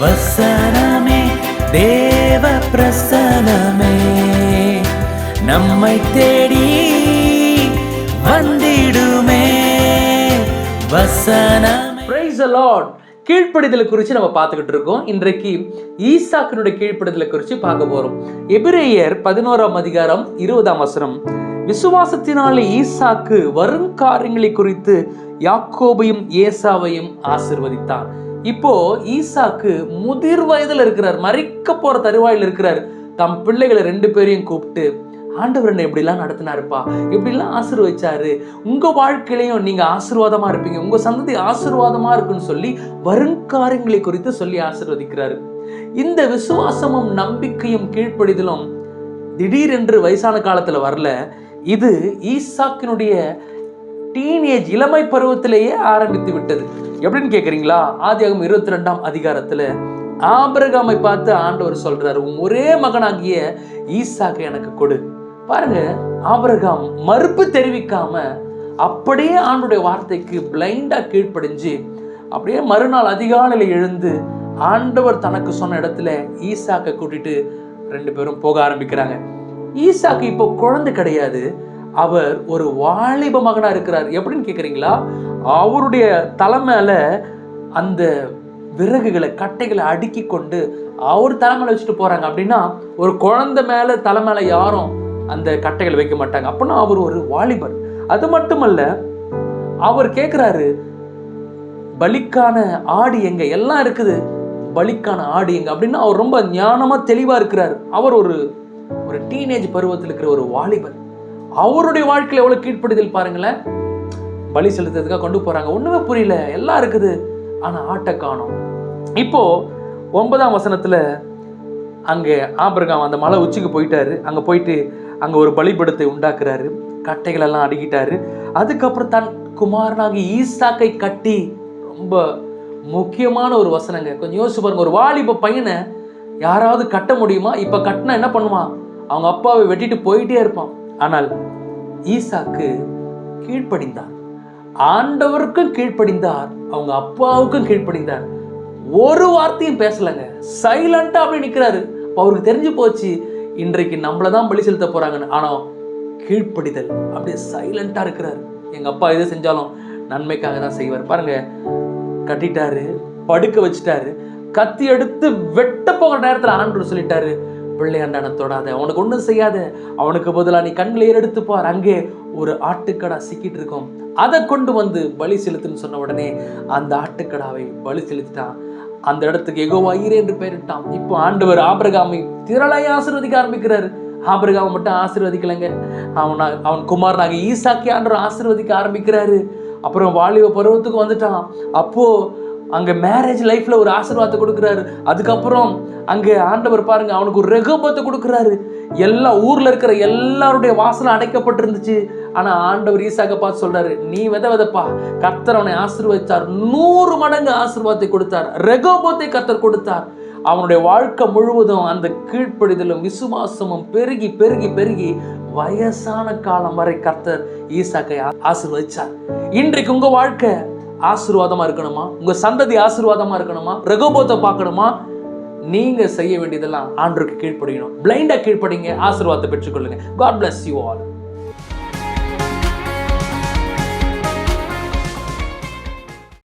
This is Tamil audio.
வசனமே தேவ பிரசனமே நம்மை தேடி வந்திடுமே வசன பிரைஸ் லார்ட் கீழ்ப்படிதலை குறித்து நம்ம பார்த்துக்கிட்டு இருக்கோம். இன்றைக்கு ஈசாக்கினுடைய கீழ்ப்படிதலை குறித்து பார்க்க போறோம். எபிரேயர் பதினோராம் அதிகாரம் இருபதாம் வசனம். விசுவாசத்தினாலே ஈசாக்கு வருங்காரியங்களை குறித்து யாக்கோபையும் ஏசாவையும் ஆசிர்வதித்தான் இப்போ ஈசாக்கு முதிர் வயதில் இருக்கிறார் மறிக்க போற தருவாயில் இருக்கிறார். தம் பிள்ளைகளை ரெண்டு பேரையும் கூப்பிட்டு ஆண்டவர் என்னை இப்படிலாம் நடத்தினாருப்பா. இப்படிலாம் ஆசீர்வதிச்சாரு. உங்க வாழ்க்கையிலையும் நீங்க ஆசீர்வாதமா இருப்பீங்க. உங்க சந்ததி ஆசீர்வாதமா இருக்குன்னு சொல்லி வருங்காரியங்களை குறித்து சொல்லி ஆசீர்வதிக்கிறாரு. இந்த விசுவாசமும் நம்பிக்கையும் கீழ்ப்படிதலும் திடீரென்று வயசான காலத்துல வரல. இது ஈசாக்கினுடைய டீனேஜ் இளமை பருவத்திலேயே ஆரம்பித்து விட்டது. எப்படின்னு கேக்குறீங்களா? ஆதியாகம் இருபத்தி ரெண்டாம் அதிகாரத்துல ஆபிரகாமை பார்த்து ஆண்டவர் சொல்றாரு ஒரே மகனாகிய ஈசாக்கு எனக்கு கொடு. பாருங்க ஆபிரகாம் மறுப்பு தெரிவிக்காம அப்படியே ஆண்டுடைய வார்த்தைக்கு பிளைண்டா கீழ்ப்படிஞ்சு அப்படியே மறுநாள் அதிகாலையில் எழுந்து ஆண்டவர் தனக்கு சொன்ன இடத்துல ஈசாக்கை கூட்டிட்டு ரெண்டு பேரும் போக ஆரம்பிக்கிறாங்க. ஈசாக்கு இப்போ குழந்தை கிடையாது அவர் ஒரு வாலிப மகனா இருக்கிறார். எப்படின்னு கேக்குறீங்களா? அவருடைய தலை அந்த விறகுகளை கட்டைகளை அடுக்கி கொண்டு அவர் தலைமையில வச்சுட்டு போறாங்க. அப்படின்னா ஒரு குழந்தை மேல தலை யாரும் அந்த கட்டைகளை வைக்க மாட்டாங்க. அப்படின்னா அவர் ஒரு வாலிபர். அது மட்டுமல்ல அவர் கேட்குறாரு பலிக்கான ஆடு எங்க? எல்லாம் இருக்குது. பலிக்கான ஆடு எங்க? அப்படின்னு அவர் ரொம்ப ஞானமா தெளிவா இருக்கிறார். அவர் ஒரு ஒரு டீனேஜ் பருவத்தில் இருக்கிற ஒரு வாலிபர். அவருடைய வாழ்க்கையில் எவ்வளவு கீழ்ப்படுதல் பாருங்களேன். பலி செலுத்துறதுக்காக கொண்டு போகிறாங்க ஒன்றுமே புரியல. எல்லாம் இருக்குது. ஆனால் ஆட்டை காணும். இப்போது ஒன்பதாம் வசனத்தில் அங்கே ஆபிரகாம் அந்த மலை உச்சிக்கு போயிட்டாரு. அங்கே போயிட்டு அங்கே ஒரு பலிபடத்தை உண்டாக்குறாரு. கட்டைகளெல்லாம் அடுக்கிட்டாரு. அதுக்கப்புறம் தன் குமாரனாகி ஈசாக்கை கட்டி ரொம்ப முக்கியமான ஒரு வசனங்க. கொஞ்சம் யோசிச்சு பாருங்க. ஒரு வாலிப பையனை யாராவது கட்ட முடியுமா? இப்போ கட்டினா என்ன பண்ணுவான்? அவங்க அப்பாவை வெட்டிட்டு போயிட்டே இருப்பான். ஆனால் ஈசாக்கு கீழ்ப்படிந்தான். ஆண்டவருக்கும் கீழ்ப்படிந்தார். அவங்க அப்பாவுக்கும் கீழ்ப்படிந்தார். ஒரு வார்த்தையும் பேசலைங்க. சைலண்டா அப்படி நிக்கிறாரு. அவருக்கு தெரிஞ்சு போச்சு இன்றைக்கு நம்மளை தான் பலி செலுத்த போறாங்கன்னு. ஆனா கீழ்ப்படிதல். அப்படியே சைலண்டா இருக்கிறாரு. எங்க அப்பா எது செஞ்சாலும் நன்மைக்காக தான் செய்வார். பாருங்க கட்டிட்டாரு படுக்க வச்சுட்டாரு. கத்தி எடுத்து வெட்ட போகிற நேரத்துல ஆண்டு சொல்லிட்டாரு பிள்ளையாண்டான தொடாத. அவனுக்கு ஒன்றும் செய்யாத. அவனுக்கு பதிலா நீ கண்களை எடுத்து பார். அங்கே ஒரு ஆட்டுக்கடா சிக்கிட்டு இருக்கோம். அதை கொண்டு வந்து பலி செலுத்துன்னு சொன்ன உடனே அந்த ஆட்டுக்கடாவை பலி செலுத்திட்டான். அந்த இடத்துக்கு எகோவா ஈரே என்று பெயரிட்டான். இப்போ ஆண்டவர் ஆபிரகாமை திரளாய் ஆசீர்வதிக்க ஆரம்பிக்கிறார். ஆபிரகாமை மட்டும் ஆசீர்வதிக்கலைங்க. அவன் அவன் குமார் நாங்கள் ஈசாக்கி ஆண்டவர் ஆசீர்வதிக்க ஆரம்பிக்கிறாரு. அப்புறம் வாலிப பருவத்துக்கு வந்துட்டான். அப்போ அங்கே மேரேஜ் லைஃப்ல ஒரு ஆசீர்வாதத்தை கொடுக்குறாரு. அதுக்கப்புறம் அங்கே ஆண்டவர் பாருங்க அவனுக்கு ஒரு ரெகோபத்தை கொடுக்குறாரு. எல்லா ஊர்ல இருக்கிற எல்லாருடைய வாசலும் அடைக்கப்பட்டிருந்துச்சு. ஆனா ஆண்டவர் ஈசாக்க பார்த்து சொல்றாரு நீ வித விதப்பா. கர்த்தர் அவனை ஆசீர்வதித்தார். நூறு மடங்கு ஆசீர்வாதத்தை கொடுத்தார். ரெகோபத்தை கர்த்தர் கொடுத்தார். அவனுடைய வாழ்க்கை முழுவதும் அந்த கீழ்ப்படிதலும் விசுவாசமும் பெருகி பெருகி பெருகி வயசான காலம் வரை கர்த்தர் ஈசாக்கை ஆசீர்வதிச்சார். இன்றைக்கு உங்க வாழ்க்கை ஆசீர்வாதமா இருக்கணுமா? உங்க சந்ததி ஆசீர்வாதமா இருக்கணுமா? ரெகோபத்தை பார்க்கணுமா? நீங்கள் செய்ய வேண்டியதெல்லாம் ஆண்டுக்கு கீழ்ப்படியணும். பிளைண்டாக கீழ்ப்படிங்க ஆசீர்வாதத்தை பெற்றுக்கொள்ளுங்க. God bless you all